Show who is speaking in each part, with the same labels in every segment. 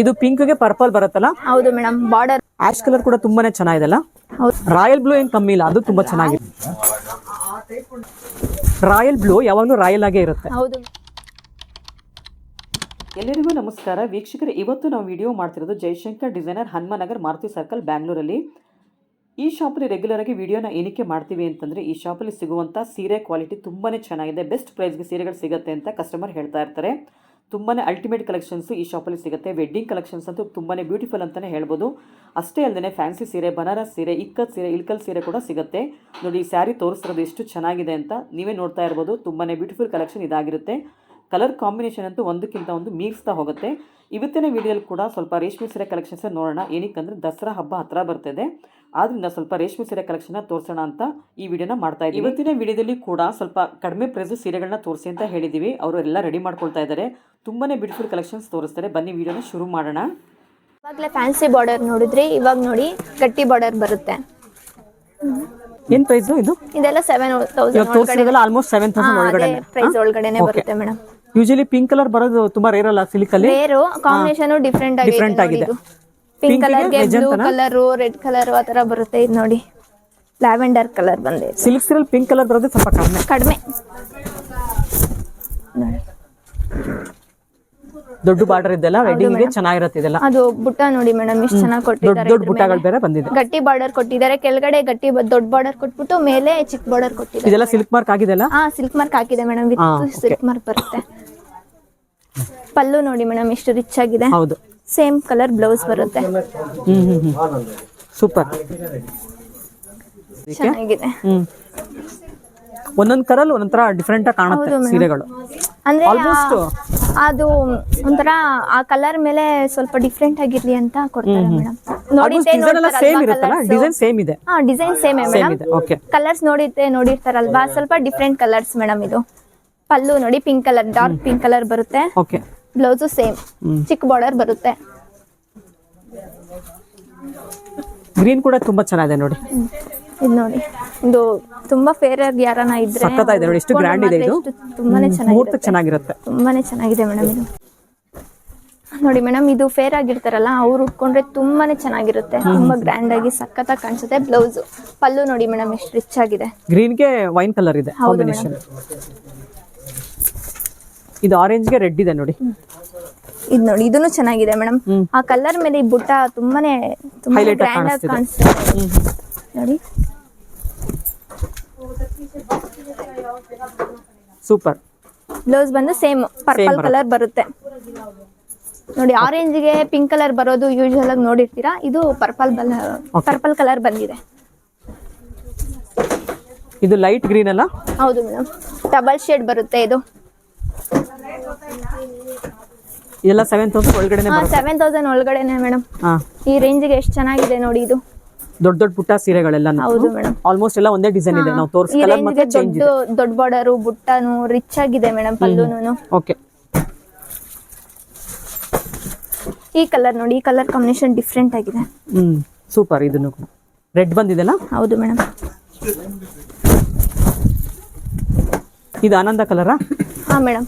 Speaker 1: ಇದು ಪಿಂಕ್ಗೆ ಪರ್ಪಲ್ ಬರುತ್ತಲ್ಲ?
Speaker 2: ಹೌದು ಮೇಡಮ್ ಬಾರ್ಡರ್.
Speaker 1: ಆಶ್ ಕಲರ್ ಕೂಡ ತುಂಬಾನೇ ಚೆನ್ನಾಗಿದೆಲ್ಲ
Speaker 2: ಹೌದು.
Speaker 1: ರಾಯಲ್ ಬ್ಲೂ ಏನ್ ಕಮ್ಮಿ ಇಲ್ಲ ಅದು ತುಂಬಾ ಚೆನ್ನಾಗಿದೆ. ರಾಯಲ್ ಬ್ಲೂ ಯಾವಾಗಲೂ ರಾಯಲ್ ಆಗೇ ಇರುತ್ತೆ.
Speaker 2: ಹೌದು.
Speaker 3: ಎಲ್ಲರಿಗೂ ನಮಸ್ಕಾರ. ವೀಕ್ಷಕರು ಇವತ್ತು ನಾವು ವಿಡಿಯೋ ಮಾಡ್ತಿರೋದು ಜಯಶಂಕರ್ ಡಿಸೈನರ್ ಹನುಮನಗರ್ ಮಾರುತಿ ಸರ್ಕಲ್ ಬ್ಯಾಂಗ್ಳೂರಲ್ಲಿ. ಈ ಶಾಪಲ್ಲಿ ರೆಗ್ಯುಲರ್ ಆಗಿ ವಿಡಿಯೋನ ಏನಕ್ಕೆ ಮಾಡ್ತೀವಿ ಅಂತಂದರೆ ಈ ಶಾಪಲ್ಲಿ ಸಿಗುವಂಥ ಸೀರೆ ಕ್ವಾಲಿಟಿ ತುಂಬಾ ಚೆನ್ನಾಗಿದೆ. ಬೆಸ್ಟ್ ಪ್ರೈಸ್ಗೆ ಸೀರೆಗಳು ಸಿಗುತ್ತೆ ಅಂತ ಕಸ್ಟಮರ್ ಹೇಳ್ತಾ ಇರ್ತಾರೆ. ತುಂಬಾ ಅಲ್ಟಿಮೇಟ್ ಕಲೆಕ್ಷನ್ಸು ಈ ಶಾಪಲ್ಲಿ ಸಿಗುತ್ತೆ. ವೆಡ್ಡಿಂಗ್ ಕಲೆಕ್ಷನ್ಸ್ ಅಂತೂ ತುಂಬಾ ಬ್ಯೂಟಿಫುಲ್ ಅಂತಲೇ ಹೇಳ್ಬೋದು. ಅಷ್ಟೇ ಅಲ್ಲದೆ ಫ್ಯಾನ್ಸಿ ಸೀರೆ, ಬನಾರಸ್ ಸೀರೆ, ಇಕ್ಕತ್ ಸೀರೆ ಇಲ್ಕಲ್ ಸೀರೆ ಕೂಡ ಸಿಗುತ್ತೆ. ನೋಡಿ, ಈ ಸ್ಯಾರಿ ತೋರಿಸ್ತಿರೋದು ಎಷ್ಟು ಚೆನ್ನಾಗಿದೆ ಅಂತ ನೀವೇ ನೋಡ್ತಾ ಇರ್ಬೋದು. ತುಂಬಾ ಬ್ಯೂಟಿಫುಲ್ ಕಲೆಕ್ಷನ್ ಇದಾಗಿರುತ್ತೆ. ಕಲರ್ ಕಾಂಬಿನೇಷನ್ ಅಂತೂ ಒಂದಕ್ಕಿಂತ ಒಂದು ಮೀರಿಸ್ತಾ ಹೋಗುತ್ತೆ. ಇವತ್ತಿನ ವಿಡಿಯೋಲಿ ಕೂಡ ಸ್ವಲ್ಪ ರೇಷ್ಮೆ ಸೀರೆ ಕಲೆಕ್ಷನ್ಸ್ ನೋಡೋಣ. ಏನಕ್ಕೆ ದಸರಾ ಹಬ್ಬ ಹತ್ರ ಬರ್ತಿದೆ. ಆದ್ದರಿಂದ ಸ್ವಲ್ಪ ರೇಷ್ಮೆ ಸೀರೆ ಕಲೆಕ್ಷನ್ನ ತೋರಿಸೋಣ ಅಂತ ಈ ವಿಡಿಯೋನ ಮಾಡ್ತಾ ಇದ್ದೀವಿ. ಇವತ್ತಿನ ವಿಡಿಯೋದಲ್ಲಿ ಕೂಡ ಸ್ವಲ್ಪ ಕಡಿಮೆ ಪ್ರೈಸ್ ಸೀರೆಗಳನ್ನ ತೋರಿಸಿ ಅಂತ ಹೇಳಿದೀವಿ. ಅವರೆಲ್ಲ ಎಲ್ಲ ರೆಡಿ ಮಾಡ್ಕೊಳ್ತಾ ಇದ್ದಾರೆ. ತುಂಬಾನೇ ಬ್ಯೂಟಿಫುಲ್ ಕಲೆಕ್ಷನ್ಸ್ ತೋರಿಸ್ತಾರೆ. ಬನ್ನಿ ವಿಡಿಯೋನ ಶುರು ಮಾಡೋಣ.
Speaker 2: ಇವಾಗಲೇ ಫ್ಯಾನ್ಸಿ ಬಾರ್ಡರ್ ನೋಡಿದ್ರಿ? ಇವಾಗ ನೋಡಿ ಗಟ್ಟಿ ಬಾರ್ಡರ್ ಬರುತ್ತೆ.
Speaker 1: ಏನ್ ಪ್ರೈಸ್ ಇದು?
Speaker 2: ಇದೆಲ್ಲ ಸೆವೆನ್
Speaker 1: ಇವಾಗ
Speaker 2: ತೌಸಂಡ್
Speaker 1: ಆಲ್ಮೋಸ್ಟ್ ಸೆವೆನ್ ತೌಸಂಡ್ ಒಳಗಡೆ
Speaker 2: ಪ್ರೈಸ್ ಒಳಗಡೆನೆ. ಬರುತ್ತೆ ಮೇಡಮ್.
Speaker 1: ಯೂಶಲಿ ಪಿಂಕ್ ಕಲರ್ ಬರೋದು ತುಂಬಾ ರೇರ್ ಅಲ್ಲ ಸಿಲ್ಕ್ ಅಲ್ಲಿ?
Speaker 2: ಕಾಂಬಿನೇಷನ್ ಡಿಫ್ರೆಂಟ್ ಆಗಿದೆ
Speaker 1: Different ಆಗಿದೆ.
Speaker 2: ಪಿಂಕ್ ಕಲರ್ಗೆ ಬ್ಲೂ ಕಲರ್ ರೆಡ್ ಕಲರ್ ಆ ತರ ಬರುತ್ತೆ ಇದು ನೋಡಿ. ಲ್ಯಾವೆಂಡರ್ ಕಲರ್ ಬಂದಿದೆ.
Speaker 1: ಸಿಲ್ಕ್ ಸೀರೆಲ್ ಪಿಂಕ್ ಕಲರ್ ಬರೋದು ಸ್ವಲ್ಪ ಕಡಿಮೆ.
Speaker 2: ಕಡಿಮೆ.
Speaker 1: ದೊಡ್ಡ ಬಾರ್ಡರ್ ಇದೆಲ್ಲ ವೆಡ್ಡಿಂಗ್ಗೆ ಚೆನ್ನಾಗಿರುತ್ತೆ ಇದೆಲ್ಲ.
Speaker 2: ಅದು ಬುಟ್ಟ ನೋಡಿ ಮೇಡಮ್ ಇಷ್ಟು ಚೆನ್ನಾಗಿ ಕೊಟ್ಟಿದ್ದಾರೆ
Speaker 1: ದೊಡ್ಡ ಬುಟ್ಟಗಳು ಬೇರೆ ಬಂದಿದೆ.
Speaker 2: ಗಟ್ಟಿ ಬಾರ್ಡರ್ ಕೊಟ್ಟಿದ್ದಾರೆ ಕೆಳಗಡೆ ಗಟ್ಟಿ ದೊಡ್ಡ ಬಾರ್ಡರ್ ಕೊಟ್ಬಿಟ್ಟು ಮೇಲೆ ಚಿಕ್ಕ ಬಾರ್ಡರ್ ಕೊಟ್ಟಿದ್ದಾರೆ.
Speaker 1: ಇದೆಲ್ಲ ಸಿಲ್ಕ್ ಮಾರ್ಕ್ ಆಗಿದೆಲ್ಲ
Speaker 2: ಹಾ ಸಿಲ್ಕ್ ಮಾರ್ಕ್ ಹಾಕಿದೆ ಮೇಡಮ್ ವಿತ್ ಸಿಲ್ಕ್ ಮಾರ್ಕ್ ಬರುತ್ತೆ. ಪಲ್ಲು ನೋಡಿ ಮೇಡಮ್ ಎಷ್ಟು ರಿಚ್ ಆಗಿದೆ.
Speaker 1: ಹೌದು.
Speaker 2: ಸೇಮ್ ಕಲರ್ ಬ್ಲೌಸ್ ಬರುತ್ತೆ.
Speaker 1: ಹ್ಮ್ ಹ್ಮ್ ಹ್ಮ್. ಸೂಪರ್
Speaker 2: ಚೆನ್ನಾಗಿದೆ
Speaker 1: ಹ್ಮ್. ಒಂದೊಂದ್ ಕಲರ್ ಒಂದೊಂಥರ ಡಿಫ್ರೆಂಟ್ ಆಗಿ ಕಾಣುತ್ತೆ ಸೀರೆಗಳು.
Speaker 2: ಅಂದ್ರೆ ಅದು ಒಂಥರ ಆ ಕಲರ್ ಮೇಲೆ ಸ್ವಲ್ಪ ಡಿಫ್ರೆಂಟ್ ಆಗಿರ್ಲಿ ಅಂತ ಕೊಡ್ತಾರೆ ಮೇಡಮ್. ನೋಡಿದ್ದೆ
Speaker 1: ಸೇಮ್ ಇರುತ್ತಲ್ಲ? ಡಿಸೈನ್ ಸೇಮ್ ಇದೆ.
Speaker 2: ಹಾ design same
Speaker 1: same
Speaker 2: madam.
Speaker 1: Okay
Speaker 2: colours ನೋಡಿದ್ದೆ ನೋಡಿರ್ತಾರಲ್ವಾ? ಸ್ವಲ್ಪ ಡಿಫ್ರೆಂಟ್ ಕಲರ್ಸ್ ಮೇಡಮ್ ಇದು. ಪಲ್ಲು ನೋಡಿ pink colour dark pink colour ಬರುತ್ತೆ.
Speaker 1: Okay
Speaker 2: blouse same. ಚಿಕ್ಕ ಬಾರ್ಡರ್ ಬರುತ್ತೆ.
Speaker 1: ಗ್ರೀನ್ ಕೂಡ ತುಂಬಾ ಚೆನ್ನಾಗಿದೆ ನೋಡಿ.
Speaker 2: ಇದು ನೋಡಿ. ಇದು ತುಂಬಾ ಫೇರ್ ಆಗಿ ಯಾರನ ಇದ್ರೆ
Speaker 1: ಸಖತ್ತಾಗಿದೆ ನೋಡಿ, ಎಷ್ಟು ಗ್ರ್ಯಾಂಡ್ ಇದೆ ಇದು.
Speaker 2: ತುಂಬಾನೇ ಚೆನ್ನಾಗಿರುತ್ತೆ.
Speaker 1: ಚೆನ್ನಾಗಿರುತ್ತೆ.
Speaker 2: ತುಂಬಾನೇ ಚೆನ್ನಾಗಿದೆ ಮೇಡಮ್ ಇದು. ನೋಡಿ ಮೇಡಮ್ ಇದು ಫೇರ್ ಆಗಿರ್ತಾರಲ್ಲ ಅವ್ರು ಉಟ್ಕೊಂಡ್ರೆ ತುಂಬಾನೇ ಚೆನ್ನಾಗಿರುತ್ತೆ. ತುಂಬಾ ಗ್ರ್ಯಾಂಡ್ ಆಗಿ ಸಖತ್ತಾಗಿ ಕಾಣಿಸುತ್ತೆ. ಬ್ಲೌಸ್ ಪಲ್ಲು ನೋಡಿ ಮೇಡಮ್ ಎಷ್ಟು ರಿಚ್ ಆಗಿದೆ.
Speaker 1: ಗ್ರೀನ್ಗೆ ವೈನ್ ಕಲರ್ ಇದೆ ಕಾಂಬಿನೇಷನ್ ಇದು ಆರೆಂಜ್ಗೆ ರೆಡ್ ಇದೆ ನೋಡಿ.
Speaker 2: ಇದು ನೋಡಿ ಇದನ್ನು ಚೆನ್ನಾಗಿದೆ ಮೇಡಮ್ ಆ ಕಲರ್ ಮೇಲೆ ಈ ಬುಟ್ಟ ತುಂಬಾನೇ ತುಂಬಾ
Speaker 1: Highlight ಆಗಿ
Speaker 2: ಗ್ರ್ಯಾಂಡ್ ಆಗಿ
Speaker 1: ಕಾಣಿಸ್ತಿದೆ.
Speaker 2: ನೋಡಿ.
Speaker 1: ಸೂಪರ್.
Speaker 2: ಬ್ಲೌಸ್ ಬಂದು ಸೇಮ್ ಪರ್ಪಲ್
Speaker 1: ಬರುತ್ತೆ.
Speaker 2: ಕಲರ್ ಬರುತ್ತೆ. ನೋಡಿ ಆರೆಂಜ್ಗೆ ಪಿಂಕ್ ಕಲರ್ ಬರೋದು ಯೂಶುವಲ್ ಆಗಿ ನೋಡಿರ್ತೀರಾ? ಇದು ಪರ್ಪಲ್ ಪರ್ಪಲ್ ಕಲರ್ ಬಂದಿದೆ.
Speaker 1: ಇದು ಲೈಟ್ ಗ್ರೀನ್ ಅಲ್ಲ?
Speaker 2: ಹೌದು ಮೇಡಮ್ ಡಬಲ್ ಶೇಡ್ ಬರುತ್ತೆ ಇದು.
Speaker 1: ಇದೆಲ್ಲ ಸೆವೆನ್ ತೌಸಂಡ್ ಒಳಗಡೆನೆ
Speaker 2: ಸೆವೆನ್ ತೌಸಂಡ್ ಒಳಗಡೆನೆ ಮೇಡಮ್ ಈ ರೇಂಜ್ಗೆ ಎಷ್ಟು ಚೆನ್ನಾಗಿದೆ ನೋಡಿ ಇದು?
Speaker 1: ದೊಡ್ಡ ದೊಡ್ಡ ಪುಟ್ಟ ಸೀರೆಗಳೆಲ್ಲ
Speaker 2: ಹೌದು ಮೇಡಮ್
Speaker 1: ಆಲ್ಮೋಸ್ಟ್ ಎಲ್ಲ ಒಂದೇ ಡಿಸೈನ್ ಇದೆ. ನಾವು ತೋರಿಸ್ ಕಲರ್ ಮತ್ತೆ ಚೇಂಜ್ ಇದೆ.
Speaker 2: ದೊಡ್ಡ ಬಾರ್ಡರು ಬುಟ್ಟನು ರಿಚ್ ಆಗಿದೆ ಮೇಡಮ್ ಪಲ್ಲುನು
Speaker 1: ಓಕೆ
Speaker 2: ಈ ಕಲರ್ ನೋಡಿ ಈ ಕಲರ್ ಕಾಂಬಿನೇಷನ್ ಡಿಫ್ರೆಂಟ್ ಆಗಿದೆ.
Speaker 1: ಹ್ಮ್ ಸೂಪರ್ ಇದನ್ನು. ರೆಡ್ ಬಂದಿದೆಲ್ಲ
Speaker 2: ಹೌದು ಮೇಡಮ್
Speaker 1: ಇದು ಆನಂದ ಕಲರಾ
Speaker 2: ಹಾ ಮೇಡಮ್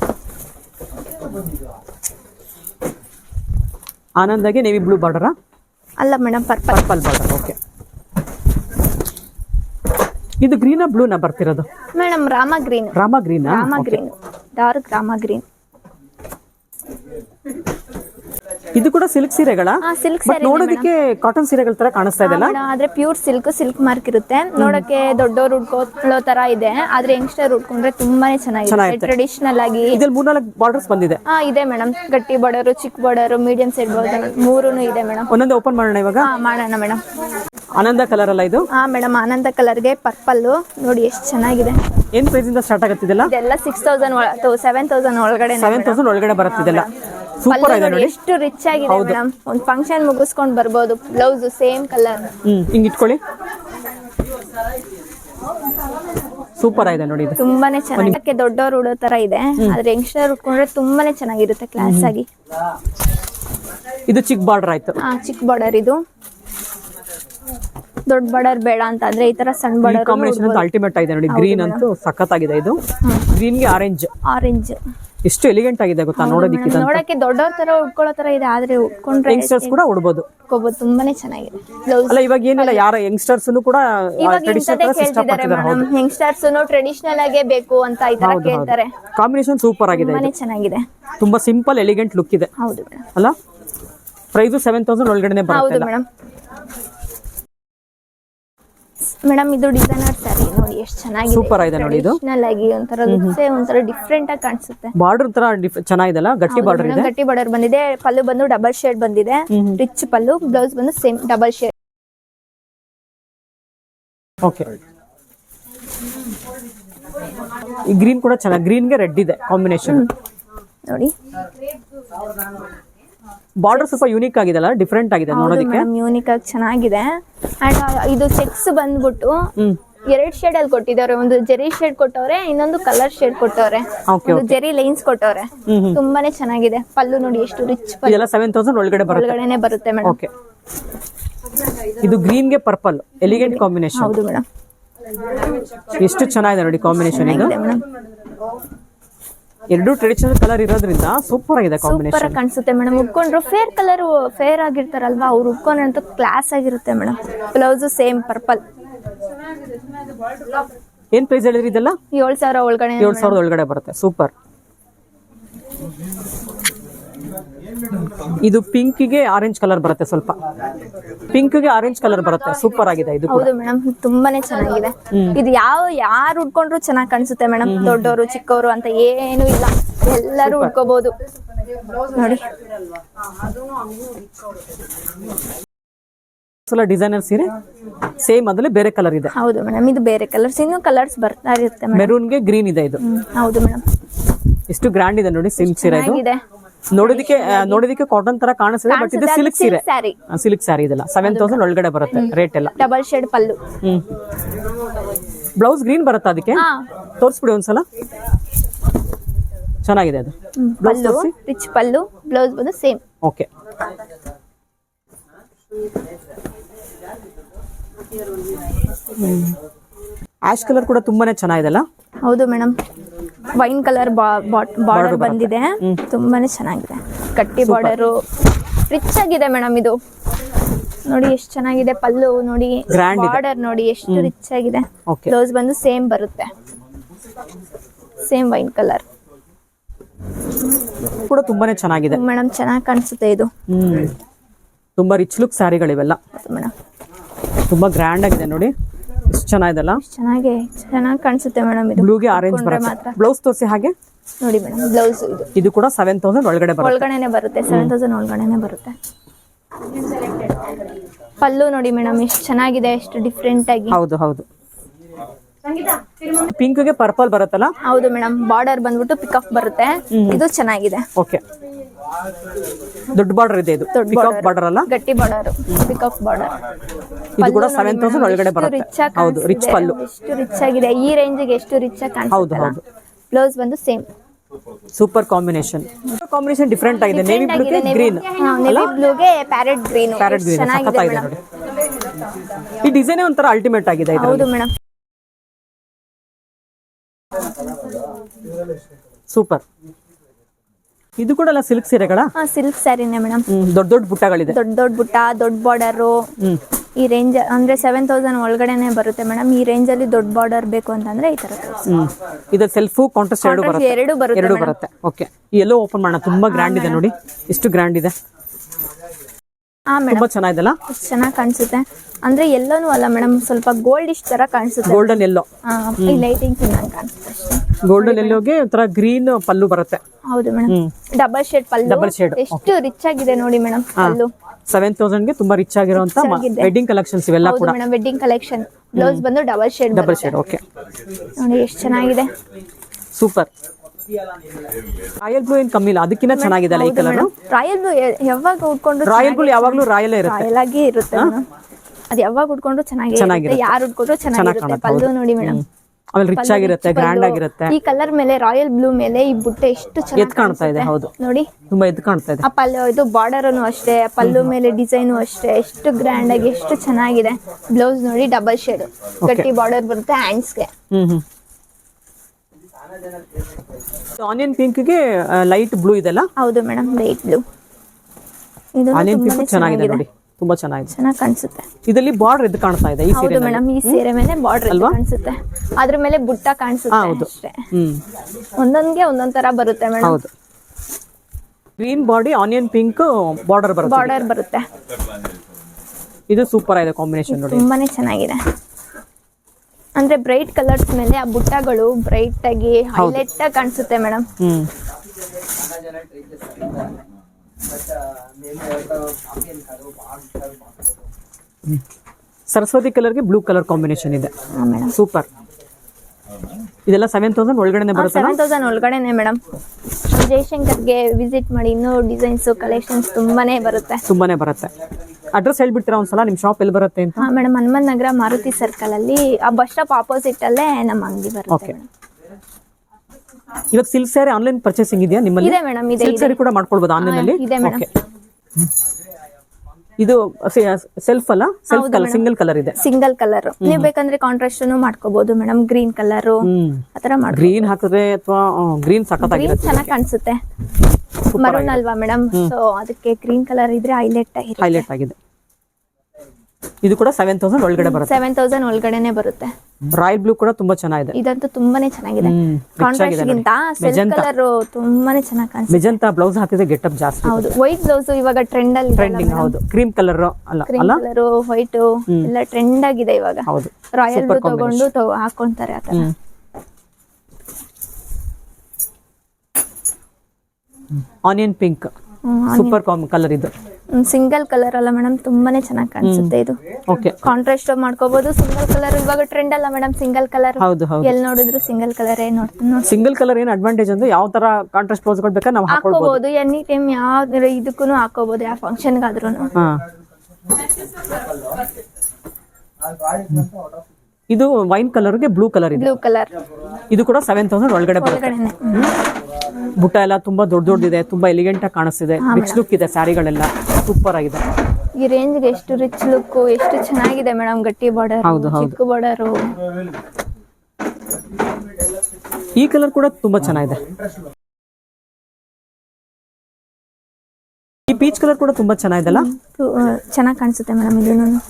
Speaker 1: ಆನಂದಗೆ ನೇವಿ ಬ್ಲೂ ಬಾರ್ಡರಾ?
Speaker 2: ಅಲ್ಲ madam purple.
Speaker 1: Purple border okay. ಇದು ಗ್ರೀನಾ ಬ್ಲೂನಾ ಬರ್ತಿರೋದು?
Speaker 2: Madam Rama green.
Speaker 1: Rama green?
Speaker 2: Rama green. Dark Rama green.
Speaker 1: ಇದು ಕೂಡ ಸಿಲ್ಕ್ ಸೀರೆಗಳ?
Speaker 2: ಸಿಲ್ಕ್
Speaker 1: ಬಟ್ ನೋಡೋದಕ್ಕೆ ಕಾಟನ್ ಸೀರೆಗಳ ತರ ಕಾಣಿಸ್ತಾ ಇದೆಲ್ಲ
Speaker 2: ಆದ್ರೆ ಪ್ಯೂರ್ ಸಿಲ್ಕ್ ಸಿಲ್ಕ್ ಮಾರ್ಕ್ ಇರುತ್ತೆ. ನೋಡಕ್ಕೆ ದೊಡ್ಡವ್ರು ಉಟ್ಕೊಳ್ಳೋ ತರ ಇದೆ. ಆದ್ರೆ ಯಂಗ್ಸ್ಟರ್ ಉಟ್ಕೊಂಡ್ರೆ ತುಂಬಾನೇ ಚೆನ್ನಾಗಿದೆ. ಟ್ರೆಡಿಷನಲ್ ಆಗಿ
Speaker 1: ಇದ್ರಲ್ಲಿ ಮೂರ್ನಾಲ್ಕು ಬಾರ್ಡರ್ಸ್ ಬಂದಿದೆ.
Speaker 2: ಹಾ ಇದೆ ಮೇಡಮ್. ಗಟ್ಟಿ ಬಾರ್ಡರ್ ಚಿಕ್ಕ ಬಾರ್ಡರ್ ಮೀಡಿಯಂ ಸೈಡ್ ಬಾರ್ಡರ್ ಮೂರೂನು ಇದೆ ಮೇಡಮ್.
Speaker 1: ಒಂದೊಂದು ಓಪನ್ ಮಾಡೋಣ ಇವಾಗ?
Speaker 2: ಮಾಡೋಣ ಮೇಡಮ್.
Speaker 1: ಆನಂದ ಕಲರ್ ಅಲ್ಲ ಇದು?
Speaker 2: ಹಾ ಮೇಡಮ್ ಆನಂದ ಕಲರ್ಗೆ ಪರ್ಪಲ್ ನೋಡಿ ಎಷ್ಟು ಚೆನ್ನಾಗಿದೆ.
Speaker 1: ಏನ್ ಪ್ರೈಸ್ ಇಂದ ಸ್ಟಾರ್ಟ್ ಆಗುತ್ತಿದೆಲ್ಲ?
Speaker 2: ಇದೆಲ್ಲ ಸಿಕ್ಸ್ ತೌಸಂಡ್ ಸೆವೆನ್ ತೌಸಂಡ್ ಒಳಗಡೆ
Speaker 1: ಸೆವೆನ್ ತೌಸಂಡ್ ಒಳಗಡೆ ಬರುತ್ತಿದೆಲ್ಲ. ಸೂಪರ್ ಆಗಿದೆ ನೋಡಿ.
Speaker 2: ಎಷ್ಟು ರಿಚ್ ಆಗಿದೆ ಮೇಡಮ್ ಒಂದು ಫಂಕ್ಷನ್ ಮುಗಿಸ್ಕೊಂಡು ಬರ್ಬೋದು. ಬ್ಲೌಸ್ ಸೇಮ್ ಕಲರ್
Speaker 1: ಹ್ಮ್ ಹಿಂಗ್ ಇಟ್ಕೊಳ್ಳಿ. ಸೂಪರ್ ಆಗಿದೆ ನೋಡಿ ಇದು.
Speaker 2: ತುಂಬಾನೇ ಚೆನ್ನಾಗಿ ದೊಡ್ಡವ್ರು ಉಡೋ ತರ ಇದೆ. ಆದ್ರೆ ಯಂಗ್ಸ್ಟರ್ ಉಟ್ಕೊಂಡ್ರೆ ತುಂಬಾನೇ ಚೆನ್ನಾಗಿರುತ್ತೆ ಕ್ಲಾಸ್ ಆಗಿ.
Speaker 1: ಇದು ಚಿಕ್ಕ ಬಾರ್ಡರ್ ಆಯ್ತು.
Speaker 2: ಆ ಚಿಕ್ಕ ಬಾರ್ಡರ್ ಇದು. ದೊಡ್ಡ ಬಾರ್ಡರ್ ಬೇಡ ಅಂತ ಅಂದ್ರೆ ಈ ತರ ಸಣ್ಣ ಬಾರ್ಡರ್
Speaker 1: ಕಾಂಬಿನೇಷನ್ ಅಲ್ಟಿಮೇಟ್ ಆಗಿದೆ ನೋಡಿ. ಗ್ರೀನ್ ಅಂತೂ ಸಖತ್ ಆಗಿದೆ ಇದು. ಗ್ರೀನ್ಗೆ ಆರೆಂಜ್
Speaker 2: ಆರೆಂಜ್
Speaker 1: ಎಷ್ಟು ಎಲಿಗೆಂಟ್ ಆಗಿದೆ ಗೊತ್ತಾ? ನೋಡೋದಿಕ್ಕೆ
Speaker 2: ನೋಡಕ್ಕೆ ದೊಡ್ಡವ್ರ ತರ ಉಟ್ಕೊಳ್ಳೋ ತರ ಇದೆ ಆದ್ರೆ ಉಟ್ಕೊಂಡ್ರೆ
Speaker 1: ಯಂಗ್ಸ್ಟರ್ಸ್ ಕೂಡ ಉಡ್ಬೋದು.
Speaker 2: ಕೊಬ್ಬು ತುಂಬಾನೇ ಚೆನ್ನಾಗಿದೆ.
Speaker 1: ಅಲ್ಲ ಇವಾಗ ಏನಿಲ್ಲ ಯಾರ ಯಂಗ್ಸ್ಟರ್ಸ್ ಕೂಡ
Speaker 2: ಯಂಗ್ಸ್ಟರ್ಸ್ ಟ್ರೆಡಿಷನಲ್ ಆಗೇ ಬೇಕು ಅಂತ ಈ ತರ ಕೇಳ್ತಾರೆ.
Speaker 1: ಕಾಂಬಿನೇಷನ್ ಸೂಪರ್ ಆಗಿದೆ
Speaker 2: ತುಂಬಾನೇ ಚೆನ್ನಾಗಿದೆ.
Speaker 1: ತುಂಬಾ ಸಿಂಪಲ್ ಎಲಿಗೆಂಟ್ ಲುಕ್ ಇದೆ.
Speaker 2: ಹೌದು
Speaker 1: ಅಲ್ಲ? ಪ್ರೈಸ್ ಸೆವೆನ್ ತೌಸಂಡ್ ಒಳಗಡೆ ಬರುತ್ತೆ
Speaker 2: ಹೌದು ಮೇಡಮ್ ಮೇಡಮ್ ಇದು ಡಿಸೈನರ್ ಸ್ಯಾರಿ ನೋಡಿ ಎಷ್ಟು ಚೆನ್ನಾಗಿದೆ.
Speaker 1: ಸೂಪರ್ ಆಗಿದೆ ನೋಡಿ ಇದು.
Speaker 2: ಟ್ರೆಡಿಷನಲ್ ಆಗಿ ಒಂಥರ ಲುಕ್ಸೇ ಒಂಥರ ಡಿಫ್ರೆಂಟ್ ಆಗಿ ಕಾಣಿಸುತ್ತೆ.
Speaker 1: ಬಾರ್ಡರ್ ತರ ಚೆನ್ನಾಗಿದೆ ಚೆನ್ನಾಗಿದೆಲ್ಲ ಗಟ್ಟಿ ಬಾರ್ಡರ್ ಇದೆ?
Speaker 2: ಗಟ್ಟಿ ಬಾರ್ಡರ್ ಬಂದಿದೆ. ಪಲ್ಲು ಬಂದು ಡಬಲ್ ಶೇಡ್ ಬಂದಿದೆ. ರಿಚ್ ಪಲ್ಲು ಬ್ಲೌಸ್ ಬಂದು ಸೇಮ್ ಡಬಲ್ ಶೇಡ್
Speaker 1: ಓಕೆ ಈ ಗ್ರೀನ್ ಕೂಡ ಚೆನ್ನಾಗಿ ಗ್ರೀನ್ಗೆ ರೆಡ್ ಇದೆ ಕಾಂಬಿನೇಷನ್
Speaker 2: ನೋಡಿ.
Speaker 1: ಬಾರ್ಡರ್ ಸ್ವಲ್ಪ ಯೂನಿಕ್ ಆಗಿದೆಲ್ಲ ಡಿಫ್ರೆಂಟ್ ಆಗಿದೆ ನೋಡೋದಕ್ಕೆ.
Speaker 2: ಯೂನಿಕ್ ಆಗಿ ಚೆನ್ನಾಗಿದೆ. ಅಂಡ್ ಇದು ಚೆಕ್ಸ್ ಬಂದ್ಬಿಟ್ಟು ಎರಡ್ ಶೇಡ್ ಅಲ್ಲಿ ಕೊಟ್ಟಿದ್ದಾರೆ. ಒಂದು ಜೆರಿ ಶೇಡ್ ಕೊಟ್ಟವ್ರೆ ಇನ್ನೊಂದು ಕಲರ್ ಶೇಡ್ ಕೊಟ್ಟವ್ರೆ. ಒಂದು ಜೆರಿ ಲೈನ್ಸ್ ಕೊಟ್ಟವ್ರೆ. ತುಂಬಾನೇ ಚೆನ್ನಾಗಿದೆ. ಪಲ್ಲು ನೋಡಿ ಎಷ್ಟು ರಿಚ್ ಪಲ್ಲು.
Speaker 1: ಸೆವೆನ್ ತೌಸಂಡ್ ಒಳಗಡೆ ಬರುತ್ತೆ.
Speaker 2: ಒಳಗಡೆನೆ ಬರುತ್ತೆ ಮೇಡಮ್
Speaker 1: ಓಕೆ ಇದು ಗ್ರೀನ್ಗೆ ಪರ್ಪಲ್ ಎಲಿಗೆಂಟ್ ಕಾಂಬಿನೇಷನ್
Speaker 2: ಹೌದು ಮೇಡಮ್
Speaker 1: ಎಷ್ಟು ಚೆನ್ನಾಗಿದೆ ನೋಡಿ ಕಾಂಬಿನೇಷನ್ ಇದು.
Speaker 2: ಮೇಡಮ್
Speaker 1: ಎರಡು ಟ್ರೆಡಿಷನಲ್ ಕಲರ್ ಇರೋದ್ರಿಂದ ಸೂಪರ್ ಆಗಿದೆ
Speaker 2: ಸೂಪರ್
Speaker 1: ಕಾಂಬಿನೇಷನ್
Speaker 2: ಆಗಿ ಕಾಣಿಸುತ್ತೆ ಮೇಡಮ್ ಉಟ್ಕೊಂಡ್ರು ಫೇರ್ ಕಲರ್ ಫೇರ್ ಆಗಿರ್ತಾರಲ್ವಾ? ಅವ್ರು ಉಟ್ಕೊಂಡ್ರಂತೂ ಕ್ಲಾಸ್ ಆಗಿರುತ್ತೆ ಮೇಡಮ್ ಬ್ಲೌಸ್ ಸೇಮ್ ಪರ್ಪಲ್
Speaker 1: ಏನ್ ಪ್ರೈಸ್ ಹೇಳಿದ್ರಿ ಇದೆಲ್ಲ?
Speaker 2: ಏಳು ಸಾವಿರ ಒಳಗಡೆ
Speaker 1: ಏಳು ಸಾವಿರದ ಒಳಗಡೆ ಬರುತ್ತೆ. ಸೂಪರ್ ಇದು ಪಿಂಕ್ಗೆ ಆರೆಂಜ್ ಕಲರ್ ಬರುತ್ತೆ ಸ್ವಲ್ಪ. ಪಿಂಕ್ಗೆ ಆರೆಂಜ್ ಕಲರ್ ಬರುತ್ತೆ. ಸೂಪರ್ ಆಗಿದೆ ಇದು
Speaker 2: ಹೌದು ಮೇಡಮ್ ತುಂಬಾನೇ ಚೆನ್ನಾಗಿದೆ. ಇದು ಯಾವ ಯಾರು ಉಟ್ಕೊಂಡ್ರು ಚೆನ್ನಾಗಿ ಕಾಣಿಸುತ್ತೆ ಮೇಡಮ್ ದೊಡ್ಡವರು ಚಿಕ್ಕವರು ಅಂತ ಏನು ಇಲ್ಲ. ಎಲ್ಲರೂ ಉಟ್ಕೋಬಹುದು ನೋಡಿ.
Speaker 1: ಸಲ ಡಿಸೈನರ್ ಸೀರೆ ಸೇಮ್ ಅದ್ರಲ್ಲಿ ಬೇರೆ ಕಲರ್ ಇದೆ.
Speaker 2: ಹೌದು ಮೇಡಮ್ ಇದು ಬೇರೆ ಕಲರ್ಸ್ ಇನ್ನು ಕಲರ್ಸ್ ಬರ್ತಾ ಇರುತ್ತೆ ಮೆರೂನ್
Speaker 1: ಮೆರೂನ್ಗೆ ಗ್ರೀನ್ ಇದೆ ಇದು.
Speaker 2: ಹೌದು ಮೇಡಮ್
Speaker 1: ಎಷ್ಟು ಗ್ರ್ಯಾಂಡ್ ಇದೆ ನೋಡಿ ಸಿಲ್ಕ್ ಸೀರೆ ಇದು. ನೋಡೋದಕ್ಕೆ ನೋಡೋದಿಕ್ಕೆ ಕಾಟನ್ ತರ ಕಾಣಿಸ್ತದೆ ಬಟ್ ಇದು ಸಿಲ್ಕ್ ಸೀರೆ. ಸಿಲ್ಕ್ ಸ್ಯಾರಿ ಇದೆಲ್ಲ. ಸೆವೆನ್ ತೌಸಂಡ್ ಒಳಗಡೆ ಬರುತ್ತೆ ರೇಟ್ ಎಲ್ಲ.
Speaker 2: ಡಬಲ್ ಶೇಡ್ ಪಲ್ಲು.
Speaker 1: ಹ್ಮ್. ಬ್ಲೌಸ್ ಗ್ರೀನ್ ಬರುತ್ತಾ ಅದಕ್ಕೆ? ತೋರಿಸ್ಬಿಡಿ ಒಂದ್ಸಲ. ಚೆನ್ನಾಗಿದೆ ಅದು. ಬ್ಲೌಸ್
Speaker 2: ಪಲ್ಲು
Speaker 1: ತೋರಿಸಿ.
Speaker 2: ರಿಚ್ ಪಲ್ಲು ಬ್ಲೌಸ್ ಬಂದು ಸೇಮ್
Speaker 1: ಓಕೆ ಆಶ್ ಕಲರ್ ಕೂಡ ತುಂಬಾನೇ ಚೆನ್ನಾಗಿದೆ ಅಲ್ಲ?
Speaker 2: ಹೌದು ಮೇಡಮ್ ವೈನ್ ಕಲರ್ ಬಾರ್ಡರ್ ಬಂದಿದೆ. ತುಂಬಾನೇ ಚೆನ್ನಾಗಿದೆ. ಕಟ್ಟಿ ಬಾರ್ಡರು. ರಿಚ್ ಆಗಿದೆ ಮೇಡಮ್ ಇದು. ನೋಡಿ ಎಷ್ಟು ಚೆನ್ನಾಗಿದೆ ಪಲ್ಲು ನೋಡಿ ಬಾರ್ಡರ್ ನೋಡಿ ಎಷ್ಟು ರಿಚ್ ಆಗಿದೆ.
Speaker 1: ಓಕೆ
Speaker 2: ಬ್ಲೌಸ್ ಬಂದು ಸೇಮ್ ಬರುತ್ತೆ. ಸೇಮ್ ವೈನ್ ಕಲರ್
Speaker 1: ಕೂಡ ತುಂಬಾನೇ ಚೆನ್ನಾಗಿದೆ.
Speaker 2: ಮೇಡಮ್ ಚೆನ್ನಾಗಿ ಕಾಣಿಸುತ್ತೆ ಇದು.
Speaker 1: ತುಂಬಾ ರಿಚ್ ಲುಕ್ ಸ್ಯಾರಿಗಳಿವೆಲ್ಲ
Speaker 2: ಮೇಡಮ್
Speaker 1: ತುಂಬಾ ಗ್ರ್ಯಾಂಡ್ ಆಗಿದೆ ನೋಡಿ. ಎಷ್ಟು ಚೆನ್ನಾಗಿದೆಲ್ಲ
Speaker 2: ಚೆನ್ನಾಗಿ ಚೆನ್ನಾಗಿ ಕಾಣಿಸುತ್ತೆ ಮೇಡಮ್ ಇದು.
Speaker 1: ಬ್ಲೂಗೆ ಆರೆಂಜ್ ಬರುತ್ತೆ.
Speaker 2: ಮಾತ್ರ.
Speaker 1: ಬ್ಲೌಸ್ ತೋರಿಸಿ ಹಾಗೆ?
Speaker 2: ನೋಡಿ ಮೇಡಮ್ ಬ್ಲೌಸ್ ಇದು.
Speaker 1: ಇದು ಕೂಡ ಸೆವೆನ್ ತೌಸಂಡ್ ಒಳಗಡೆ ಬರುತ್ತೆ.
Speaker 2: ಒಳಗಡೆನೆ ಬರುತ್ತೆ ಸೆವೆನ್ ತೌಸಂಡ್ ಒಳಗಡೆನೆ ಬರುತ್ತೆ. ಪಲ್ಲು ನೋಡಿ ಮೇಡಮ್ ಎಷ್ಟು ಚೆನ್ನಾಗಿದೆ ಎಷ್ಟು ಡಿಫ್ರೆಂಟ್ ಆಗಿ.
Speaker 1: ಹೌದು ಹೌದು. ಪಿಂಕ್ಗೆ ಪರ್ಪಲ್ ಬರುತ್ತಲ್ಲ?
Speaker 2: ಹೌದು ಮೇಡಮ್ ಬಾರ್ಡರ್ ಬಂದ್ಬಿಟ್ಟು ಪಿಕಪ್ ಬರುತ್ತೆ. ಇದು ಚೆನ್ನಾಗಿದೆ.
Speaker 1: ಓಕೆ ದೊಡ್ಡ ಬಾರ್ಡರ್ ಇದೆ ಇದು. ಪಿಕಾಕ್ ಬಾರ್ಡರ್ ಅಲ್ಲ?
Speaker 2: ಗಟ್ಟಿ ಬಾರ್ಡರ್ ಪಿಕಾಕ್ ಬಾರ್ಡರ್
Speaker 1: ಇದು ಕೂಡ ಸೆವೆನ್ ತೌಸಂಡ್ ಒಳಗಡೆ ಬರುತ್ತೆ. ಹೌದು ರಿಚ್ ಪಲ್ಲು.
Speaker 2: ಎಷ್ಟು ರಿಚ್ ಆಗಿದೆ. ಈ ರೇಂಜ್ ಎಷ್ಟು ರಿಚ್ ಆಗಿ
Speaker 1: ಹೌದು, ಹೌದು.
Speaker 2: ಬ್ಲೌಸ್ ಬಂದು same
Speaker 1: super combination combination different ಆಗಿದೆ. ನೇವಿ ಬ್ಲೂಗೆ ಗ್ರೀನ್
Speaker 2: ನೆವಿ ಬ್ಲೂಗೆ ಪ್ಯಾರೆಟ್ ಗ್ರೀನ್
Speaker 1: ಪ್ಯಾರೆಟ್ ಗ್ರೀನ್
Speaker 2: ಚೆನ್ನಾಗಿದೆ
Speaker 1: ಸಖತ್ತಾಗಿದೆ ನೋಡಿ. ಈ ಡಿಸೈನ್ ಒಂಥರ ಅಲ್ಟಿಮೇಟ್ ಆಗಿದೆ ಇದು
Speaker 2: ಹೌದು ಮೇಡಮ್.
Speaker 1: ಸೂಪರ್ ಇದು ಕೂಡ ಎಲ್ಲ ಸಿಲ್ಕ್ ಸೀರೆಗಳ?
Speaker 2: ಸಿಲ್ಕ್ ಸ್ಯಾರಿನೇ ಮೇಡಮ್
Speaker 1: ದೊಡ್ಡ ದೊಡ್ಡ ಬುಟ್ಟಗಳಿದೆ.
Speaker 2: ದೊಡ್ಡ ದೊಡ್ಡ ಬುಟ್ಟ ದೊಡ್ಡ ಬಾರ್ಡರು ಈ ರೇಂಜ್ ಅಂದ್ರೆ ಸೆವೆನ್ ತೌಸಂಡ್ ಒಳಗಡೆನೆ ಬರುತ್ತೆ ಮೇಡಮ್ ಈ ರೇಂಜ್ ಅಲ್ಲಿ ದೊಡ್ಡ ಬಾರ್ಡರ್ ಬೇಕು ಅಂತಂದ್ರೆ ಈ ತರ
Speaker 1: ಇದು ಸೆಲ್ಫು ಕಾಂಟ್ರಾಸ್ಟ್ ಎರಡು ಬರುತ್ತೆ.
Speaker 2: ಎರಡು ಬರುತ್ತೆ
Speaker 1: ಓಕೆ ಎಲ್ಲೋ ಓಪನ್ ಮಾಡೋಣ. ತುಂಬಾ ಗ್ರ್ಯಾಂಡ್ ಇದೆ ನೋಡಿ. ಎಷ್ಟು ಗ್ರ್ಯಾಂಡ್ ಇದೆ? ತುಂಬಾ ಚೆನ್ನಾಗಿದೆಲ್ಲ
Speaker 2: ಚೆನ್ನಾಗಿ ಕಾಣಿಸುತ್ತೆ. ಅಂದ್ರೆ ಎಲ್ಲೋನು ಅಲ್ಲ ಮೇಡಮ್ ಸ್ವಲ್ಪ ಗೋಲ್ಡ್ ಇಷ್ಟ ತರ ಕಾಣಿಸುತ್ತೆ.
Speaker 1: ಗೋಲ್ಡನ್ ಎಲ್ಲೋ
Speaker 2: ಈ ಲೈಟಿಂಗ್ ಕಾಣಿಸುತ್ತೆ
Speaker 1: ಗೋಲ್ಡನ್ ಎಲ್ಲೋಗೆ ಒಂಥರ ಗ್ರೀನ್ ಪಲ್ಲು ಬರುತ್ತೆ.
Speaker 2: ಹೌದು ಮೇಡಮ್. ಡಬಲ್ ಶೇಡ್ ಪಲ್ಲು.
Speaker 1: ಡಬಲ್ ಶೇಡ್
Speaker 2: ಎಷ್ಟು ರಿಚ್ ಆಗಿದೆ ನೋಡಿ ಮೇಡಮ್ ಪಲ್ಲು.
Speaker 1: ಸೆವೆನ್ ತೌಸಂಡ್ಗೆ ತುಂಬಾ ರಿಚ್ ಆಗಿರುವಂತ. ವೆಡ್ಡಿಂಗ್ ಕಲೆಕ್ಷನ್ಸ್ ಇವೆಲ್ಲ ಕೂಡ.
Speaker 2: ಮೇಡಮ್ ವೆಡ್ಡಿಂಗ್ ಕಲೆಕ್ಷನ್ ಬ್ಲೌಸ್ ಬಂದು double shade
Speaker 1: double shade okay
Speaker 2: ನೋಡಿ ಎಷ್ಟು ಚೆನ್ನಾಗಿದೆ.
Speaker 1: ಸೂಪರ್ ರಾಯಲ್ ಬ್ಲೂ ಏನು ಕಮ್ಮಿ ಇಲ್ಲ ಅದಕ್ಕಿಂತ ಚೆನ್ನಾಗಿದೆ ಈ ಕಲರ್
Speaker 2: ರಾಯಲ್ ಬ್ಲೂ ಯಾವಾಗ ಉಟ್ಕೊಂಡು
Speaker 1: ರಾಯಲ್ ಬ್ಲೂ ಯಾವಾಗ್ಲೂ ರಾಯಲ್ ಇರುತ್ತೆ.
Speaker 2: ರಾಯಲ್ ಆಗಿ ಇರುತ್ತೆ ಅದು ಯಾವಾಗ ಉಟ್ಕೊಂಡ್ರು ಚೆನ್ನಾಗಿ. ಯಾರು ಉಟ್ಕೊಂಡ್ರು ಚೆನ್ನಾಗಿರುತ್ತೆ. ಪಲ್ಲು ನೋಡಿ ಮೇಡಮ್
Speaker 1: ಆಮೇಲೆ ರಿಚ್ ಆಗಿರುತ್ತೆ ಗ್ರ್ಯಾಂಡ್ ಆಗಿರುತ್ತೆ.
Speaker 2: ಈ ಕಲರ್ ಮೇಲೆ ರಾಯಲ್ ಬ್ಲೂ ಮೇಲೆ ಈ ಬುಟ್ಟೆ ಎಷ್ಟು ಚೆನ್ನಾಗಿ
Speaker 1: ಕಾಣ್ತಾ ಇದೆ ಹೌದು.
Speaker 2: ನೋಡಿ.
Speaker 1: ತುಂಬಾ ಎದ್ದು ಕಾಣ್ತಾ ಇದೆ.
Speaker 2: ಆ ಪಲ್ಲು ಇದು ಅನ್ನು ಅಷ್ಟೇ ಪಲ್ಲು ಮೇಲೆ ಡಿಸೈನು ಅಷ್ಟೇ ಎಷ್ಟು ಗ್ರ್ಯಾಂಡ್ ಆಗಿ ಎಷ್ಟು ಚೆನ್ನಾಗಿದೆ. ಬ್ಲೌಸ್ ನೋಡಿ ಡಬಲ್ ಶೇಡ್ ಗಟ್ಟಿ ಬಾರ್ಡರ್ ಬರುತ್ತೆ ಹ್ಯಾಂಡ್ಸ್ಗೆ
Speaker 1: ಹ್ಮ್ ಹ್ಮ್. ಆನಿಯನ್ ಪಿಂಕ್ಗೆ ಲೈಟ್ ಬ್ಲೂ ಇದೆಲ್ಲ
Speaker 2: ಹೌದು ಮೇಡಮ್ ಲೈಟ್ ಬ್ಲೂ ಇದು
Speaker 1: ಆನಿಯನ್ ಪಿಂಕ್ ಚೆನ್ನಾಗಿದೆ ನೋಡಿ. ತುಂಬಾ ಚೆನ್ನಾಗಿದೆ.
Speaker 2: ಚೆನ್ನಾಗಿ ಕಾಣಿಸುತ್ತೆ.
Speaker 1: ಇದರಲ್ಲಿ ಬಾರ್ಡರ್ ಇದು ಕಾಣ್ತಾ ಇದೆ ಈ
Speaker 2: ಹೌದು ಮೇಡಮ್ ಈ ಸೀರೆ ಮೇಲೆ ಬಾರ್ಡರ್ ಕಾಣಿಸುತ್ತೆ. ಅದ್ರ ಮೇಲೆ ಬುಟ್ಟ ಕಾಣಿಸುತ್ತೆ
Speaker 1: ಹೌದು.
Speaker 2: ಒಂದೊಂದ್ಗೆ ಒಂದೊಂದ್ ತರ ಬರುತ್ತೆ ಮೇಡಮ್
Speaker 1: ಹೌದು. Green body onion pink border ಬರುತ್ತೆ
Speaker 2: ಬಾರ್ಡರ್ ಬರುತ್ತೆ.
Speaker 1: ಇದು ಸೂಪರ್ ಆಗಿದೆ ಕಾಂಬಿನೇಷನ್ ನೋಡಿ.
Speaker 2: ತುಂಬಾನೇ ಚೆನ್ನಾಗಿದೆ. ಅಂದ್ರೆ ಬ್ರೈಟ್ ಕಲರ್ಸ್ ಮೇಲೆ ಆ ಬುಟ್ಟಗಳು ಬ್ರೈಟ್ ಆಗಿ ಹೈಲೈಟ್ ಆಗಿ ಕಾಣಿಸುತ್ತೆ ಮೇಡಮ್
Speaker 1: ಹ್ಮ್. ಸರಸ್ವತಿ ಕಲರ್ಗೆ ಬ್ಲೂ ಕಲರ್ ಕಾಂಬಿನೇಷನ್ ಇದೆ. ಸೂಪರ್ ಇದೆಲ್ಲ ಸೆವೆನ್ ತೌಸಂಡ್ ಒಳಗಡೆನೆ ಬರುತ್ತೆ
Speaker 2: ಸೆವೆನ್ ತೌಸಂಡ್ ಒಳಗಡೆನೆ ಮೇಡಮ್ ಜಯಶಂಕರ್ಗೆ ವಿಸಿಟ್ ಮಾಡಿ ಇನ್ನೂ ಡಿಸೈನ್ಸ್ ಕಲೆಕ್ಷನ್ಸ್ ತುಂಬಾನೇ ಬರುತ್ತೆ.
Speaker 1: ತುಂಬಾನೇ ಬರುತ್ತೆ. ಅಡ್ರೆಸ್ ಹೇಳ್ಬಿಡ್ತೀರಾ ಒಂದ್ಸಲ? ನಿಮ್ ಶಾಪ್ ಎಲ್ಲಿ ಬರುತ್ತೆ ಅಂತ?
Speaker 2: ಹಾ ಮೇಡಮ್ ಹನುಮನ್ ನಗರ ಮಾರುತಿ ಸರ್ಕಲ್ ಅಲ್ಲಿ ಆ ಬಸ್ ಸ್ಟಾಪ್ ಆಪೋಸಿಟ್ ಅಲ್ಲೇ ನಮ್ಮ ಅಂಗಡಿ ಬರುತ್ತೆ
Speaker 1: ಓಕೆ ಇವಾಗ ಸಿಲ್ಕ್ ಸ್ಯಾರಿ ಆನ್ಲೈನ್ ಪರ್ಚೇಸಿಂಗ್ ಇದೆಯಾ ನಿಮ್ಮಲ್ಲಿ?
Speaker 2: ಇದೆ ಮೇಡಮ್ ಇದೆ
Speaker 1: ಸಿಲ್ಕ್ ಸ್ಯಾರಿ ಕೂಡ ಮಾಡ್ಕೊಳ್ಬೋದು ಆನ್ಲೈನ್ ಅಲ್ಲಿ?
Speaker 2: ಇದೆ ಮೇಡಮ್
Speaker 1: ಓಕೆ ಇದು ಸೆಲ್ಫ್ ಅಲ್ಲ? ಸೆಲ್ಫ್ ಕಲರ್ ಸಿಂಗಲ್ ಕಲರ್ ಇದೆ.
Speaker 2: ಸಿಂಗಲ್ ಕಲರ್ ನೀವು ಬೇಕಂದ್ರೆ ಕಾಂಟ್ರಾಸ್ಟ್ ಮಾಡ್ಕೋಬಹುದು ಮೇಡಮ್ ಗ್ರೀನ್ ಕಲರ್ ಆತರ
Speaker 1: ಗ್ರೀನ್ ಹಾಕಿದ್ರೆ ಅಥವಾ ಗ್ರೀನ್ ಸಖತ್ತಾಗಿರುತ್ತೆ
Speaker 2: ಚೆನ್ನಾಗಿ ಕಾಣಿಸುತ್ತೆ. ಮರೂನ್ ಅಲ್ವಾ ಮೇಡಮ್ ಸೊ ಅದಕ್ಕೆ ಗ್ರೀನ್ ಕಲರ್ ಇದ್ರೆ ಹೈಲೈಟ್
Speaker 1: ಹೈಲೈಟ್ ಆಗಿದೆ. ಇದು ಕೂಡ ಸೆವೆನ್ ತೌಸಂಡ್ ಒಳಗಡೆ ಬರುತ್ತೆ.
Speaker 2: ಸೆವೆನ್ ತೌಸಂಡ್ ಒಳಗಡೆನೆ ಬರುತ್ತೆ.
Speaker 1: ರಾಯಲ್ ಬ್ಲೂ ಕೂಡ ತುಂಬಾ ಚೆನ್ನಾಗಿದೆ.
Speaker 2: ಇದಂತೂ ತುಂಬಾನೇ ಚೆನ್ನಾಗಿದೆ.
Speaker 1: ಹ್ಮ್ rich
Speaker 2: ಕಾಂಟ್ರಾಸ್ಟ್ ಗಿಂತ ಸೆಲ್ಫ್ ಕಲರ್ ತುಂಬಾನೇ ಚೆನ್ನಾಗಿ ಕಾಣಿಸುತ್ತೆ.
Speaker 1: ಮೆಜಂತಾ ಬ್ಲೌಸ್ ಹಾಕಿದ್ರೆ ಗೆಟಪ್ ಜಾಸ್ತಿ
Speaker 2: ಹೌದು ವೈಟ್ ಬ್ಲೌಸ್ ಇವಾಗ ಟ್ರೆಂಡ್ ಅಲ್ಲಿ
Speaker 1: ಟ್ರೆಂಡಿಂಗ್ ಹೌದು. ಕ್ರೀಮ್ ಕಲರ್ ಅಲ್ಲ ಅಲ್ಲ?
Speaker 2: ಕಲರ್ ವೈಟ್ ಎಲ್ಲ ಟ್ರೆಂಡ್ ಆಗಿದೆ ಇವಾಗ.
Speaker 1: ಹೌದು.
Speaker 2: ರಾಯಲ್ ಬ್ಲೂ ತಗೊಂಡು ತಗೊ- ಹಾಕೊಂತಾರೆ ಆತರ
Speaker 1: ಆನಿಯನ್ ಪಿಂಕ್ ಸೂಪರ್ ಕಲರ್ ಇದು.
Speaker 2: ಸಿಂಗಲ್ ಕಲರ್ ಅಲ್ಲ ಮೇಡಮ್ ತುಂಬಾನೇ ಚೆನ್ನಾಗಿ ಕಾಣಿಸುತ್ತೆ ಇದು.
Speaker 1: ಓಕೆ
Speaker 2: ಕಾಂಟ್ರಾಸ್ಟ್ ಮಾಡ್ಕೋಬಹುದು ಸಿಂಗಲ್ ಕಲರ್ ಇವಾಗ ಟ್ರೆಂಡ್ ಅಲ್ಲ ಮೇಡಮ್ ಸಿಂಗಲ್ ಕಲರ್
Speaker 1: ಹೌದು ಹೌದು.
Speaker 2: ಎಲ್ಲಿ ನೋಡಿದ್ರು ಸಿಂಗಲ್ ಕಲರ್ ನೋಡ್ತೀನಿ
Speaker 1: ಸಿಂಗಲ್ ಕಲರ್ ಏನ್ ಅಡ್ವಾಂಟೇಜ್ ಅಂದ್ರೆ ಯಾವ ತರ ಕಾಂಟ್ರಾಸ್ಟ್ ಪೋಸ್ ಕೊಡ್ಬೇಕು ನಾವು
Speaker 2: ಹಾಕೋಬಹುದು ಎನಿ ಟೈಮ್ ಯಾವ ಇದಕ್ಕೂ ಹಾಕೋಬಹುದು ಯಾವ ಫಂಕ್ಷನ್ಗಾದ್ರೂ
Speaker 1: ಹಾ. ಇದು ವೈನ್ ಕಲರ್ಗೆ ಬ್ಲೂ ಕಲರ್ ಇದೆ.
Speaker 2: Blue colour.
Speaker 1: ಇದು ಕೂಡ ಸೆವೆನ್ ತೌಸಂಡ್ ಒಳಗಡೆ ಬರುತ್ತೆ. ಬುಟ್ಟ ಎಲ್ಲ ತುಂಬಾ ದೊಡ್ಡ ದೊಡ್ಡದಿದೆ ತುಂಬಾ ಎಲಿಗೆಂಟ್ ಆಗಿ ಕಾಣಿಸ್ತಿದೆ. ರಿಚ್ ಲುಕ್ ಇದೆ ಸ್ಯಾರಿಗಳೆಲ್ಲ. ಸೂಪರ್ ಆಗಿದೆ.
Speaker 2: ಈ ರೇಂಜ್ಗೆ ಎಷ್ಟು ರಿಚ್ ಲುಕ್ ಎಷ್ಟು ಚೆನ್ನಾಗಿದೆ ಮೇಡಮ್ ಗಟ್ಟಿ ಬಾರ್ಡರ್
Speaker 1: ಹೌದು, ಹೌದು.
Speaker 2: ಚಿಕ್ಕ ಬಾರ್ಡರ್
Speaker 1: ಈ ಕಲರ್ ಕೂಡ ತುಂಬಾ ಚೆನ್ನಾಗಿದೆ. ಈ ಪೀಚ್ ಕಲರ್ ಕೂಡ ತುಂಬಾ ಚೆನ್ನಾಗಿದೆಲ್ಲ
Speaker 2: ಚೆನ್ನಾಗಿ ಕಾಣಿಸುತ್ತೆ ಮೇಡಮ್ ಇದನ್ನು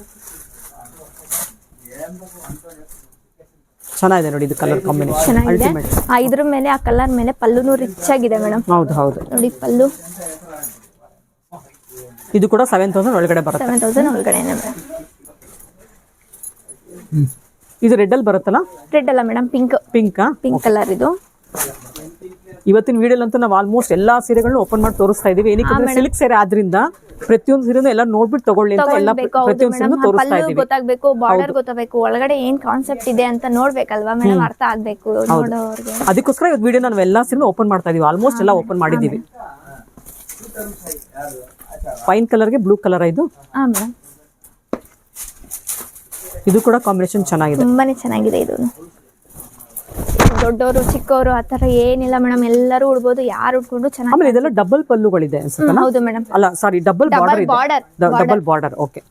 Speaker 1: ಚೆನ್ನಾಗಿದೆ ನೋಡಿ ಇದು ಕಲರ್ ಕಾಂಬಿನೇಷನ್
Speaker 2: ಚೆನ್ನಾಗಿದೆ.
Speaker 1: ಅಲ್ಟಿಮೇಟ್
Speaker 2: ಆ ಇದ್ರ ಮೇಲೆ ಆ ಕಲರ್ ಮೇಲೆ ಪಲ್ಲುನು ರಿಚ್ ಆಗಿದೆ ಮೇಡಮ್.
Speaker 1: ಹೌದು ಹೌದು.
Speaker 2: ನೋಡಿ ಪಲ್ಲು.
Speaker 1: ಇದು ಕೂಡ ಸೆವೆನ್ ತೌಸಂಡ್ ಒಳಗಡೆ ಬರುತ್ತೆ.
Speaker 2: ಸೆವೆನ್ ತೌಸಂಡ್ ಒಳಗಡೆ ಮೇಡಮ್.
Speaker 1: ಇದು ರೆಡ್ ಅಲ್ಲಿ ಬರುತ್ತಲ್ಲ?
Speaker 2: ರೆಡ್ ಅಲ್ಲ madam pink
Speaker 1: pink
Speaker 2: pink colour ಇದು.
Speaker 1: ಇವತ್ತಿನ ವಿಡಿಯೋಲ್ ಅಂತೂ ನಾವು ಆಲ್ಮೋಸ್ಟ್ ಎಲ್ಲಾ ಸೀರೆಗಳನ್ನ ಓಪನ್ ಮಾಡಿ ತೋರಿಸ್ತಾ ಇದೀವಿ. ಏನಕ್ಕೆ ಸಿಲ್ಕ್ ಸೀರೆ ಆದ್ರಿಂದ ಪ್ರತಿಯೊಂದು ಸೀರೆನೂ ಎಲ್ಲ ನೋಡ್ಬಿಟ್ಟು ತಗೊಳ್ಳಿ ಅಂತ ಎಲ್ಲ ಪ್ರತಿಯೊಂದು ಸೀರೆನೂ ತೋರಿಸ್ತಾ ಇದ್ದೀವಿ.
Speaker 2: ಗೊತ್ತಾಗ್ಬೇಕು ಬಾರ್ಡರ್ ಗೊತ್ತಾಗಬೇಕು ಒಳಗಡೆ ಏನ್ ಕಾನ್ಸೆಪ್ಟ್ ಇದೆ ಅಂತ ನೋಡ್ಬೇಕಲ್ವಾ ಮೇಡಮ್? ಅರ್ಥ ಆಗ್ಬೇಕು ನೋಡೋರಿಗೆ.
Speaker 1: ಅದಕ್ಕೋಸ್ಕರ ಇವತ್ತು ವಿಡಿಯೋ ನಾವು ಎಲ್ಲಾ ಸೀರೆ ಓಪನ್ ಮಾಡ್ತಾ ಇದೀವಿ. ಆಲ್ಮೋಸ್ಟ್ ಎಲ್ಲ ಓಪನ್ ಮಾಡಿದೀವಿ. ಫೈನ್ ಕಲರ್ಗೆ ಬ್ಲೂ ಕಲರ್ ಇದು? ಇದು ಕೂಡ ಕಾಂಬಿನೇಷನ್ ಚೆನ್ನಾಗಿದೆ.
Speaker 2: ತುಂಬಾನೇ ಚೆನ್ನಾಗಿದೆ ಇದು. ದೊಡ್ಡವರು ಚಿಕ್ಕವರು ಆತರ ಏನಿಲ್ಲ ಮೇಡಮ್. ಎಲ್ಲರೂ ಉಡ್ಬೋದು ಯಾರು ಉಡ್ಕೊಂಡು ಚೆನ್ನಾಗಿ
Speaker 1: ಆಮೇಲೆ ಇದೆಲ್ಲ ಡಬಲ್ ಪಲ್ಲುಗಳಿದೆ ಅನ್ಸುತ್ತಲ್ಲ?
Speaker 2: ಹೌದು ಮೇಡಮ್.
Speaker 1: ಅಲ್ಲ ಸಾರಿ ಡಬಲ್ ಬಾರ್ಡರ್ ಇದೆ.
Speaker 2: Border
Speaker 1: double border okay